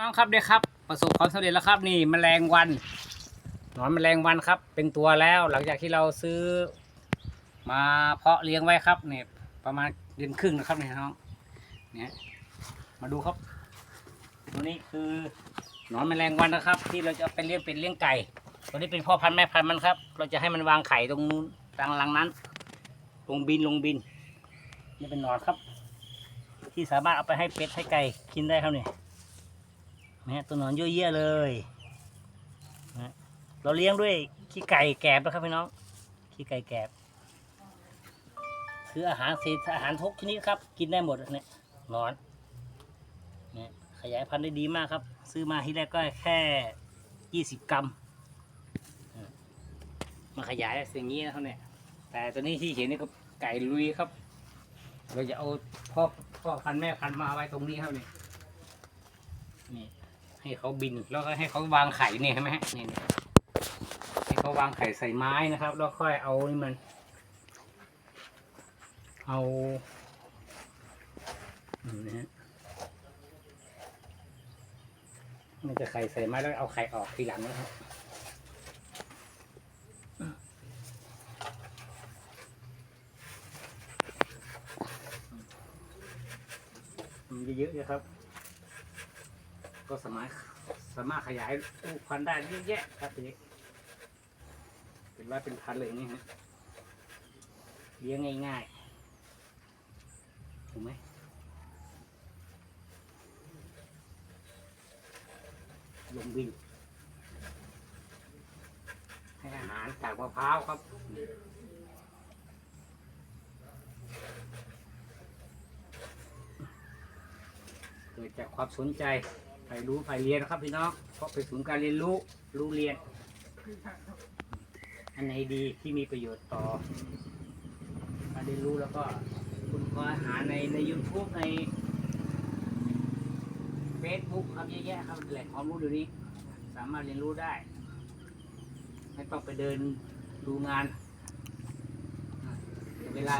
น้องครับเด็กครับ ประสบความสำเร็จแล้วครับนี่แมลงวันหนอนแมลงวันครับ เป็นตัวแล้วหลังจากที่เราซื้อ มาเพาะเลี้ยงไว้ครับเนี่ยประมาณเดือนครึ่งนะครับเนี่ยน้องเนี่ยมาดูครับตัวนี้คือหนอนแมลงวันนะครับ ที่เราจะเอาไปเลี้ยงเป็นเลี้ยงไก่ ตัวนี้เป็นพ่อพันธุ์แม่พันธุ์มันครับ เราจะให้มันวางไข่ตรงนู้นรังรังนั้น ลงบินลงบินนี่เป็นหนอนครับ ที่สามารถเอาไปให้เป็ดให้ไก่กินได้ครับเนี่ย นะฮะตัวหนอนเยอะแยะเลยนะเราเลี้ยงด้วยขี้ไก่แกบนะครับพี่น้องขี้ไก่แกบ คืออาหารเศษอาหารทุกชนิดครับ กินได้หมดเนี่ยหนอนเนี่ยขยายพันธุ์ได้ดีมากครับ ซื้อมาที่แรกก็แค่ยี่สิบกรัมมาขยายสิ่างนี้นะครับเนี่ย แต่ตัวนี้ที่เห็นนี่ก็ไก่ลุยครับ เราจะเอาพ่อพ่อพันธุ์แม่พันธุ์มาไว้ตรงนี้ครับนี่นี่ ให้เขาบินแล้วก็ให้เขาวางไข่เนี่ยใช่ไหมฮะนี่ให้เขาวางไข่ใส่ไม้นะครับ แล้วค่อยเอานี่มัน เอาอืมนะฮะมันจะไข่ใส่ไม้แล้วเอาไข่ออกทีหลังนะครับมันเยอะๆนะครับ ก็สามารถสามารถขยายลูกพันธุ์ได้เยอะแยะครับทีนี้เป็นว่าเป็นพันเลยนี่ฮะเลี้ยงง่ายๆถูกไหมลงบินให้อาหารจากมะพร้าวครับเกิดจากความสนใจ ใฝ่รู้ใฝ่เรียนนะครับพี่น้องเพราะเป็นศูนย์การเรียนรู้รู้เรียน อันไหนดีที่มีประโยชน์ต่อการเรียนรู้แล้วก็คุณก็หาในใน YouTube ใน Facebook ครับเยอะแยะครับแหล่งความรู้เดี๋ยวนี้ สามารถเรียนรู้ได้ ไม่ต้องไปเดินดูงานเวลา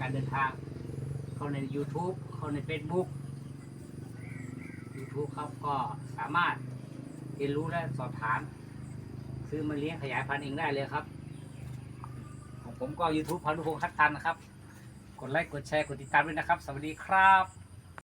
การเดินทาง เข้าใน YouTube เข้าใน Facebook YouTube ครับก็สามารถเรียนรู้และสอบถาม ซื้อมาเลี้ยงขยายพันธุ์เองได้เลยครับ ของผมก็ YouTube พานุพงษ์คัตตันนะครับ กดไลค์กดแชร์กดติดตามด้วยนะครับ สวัสดีครับ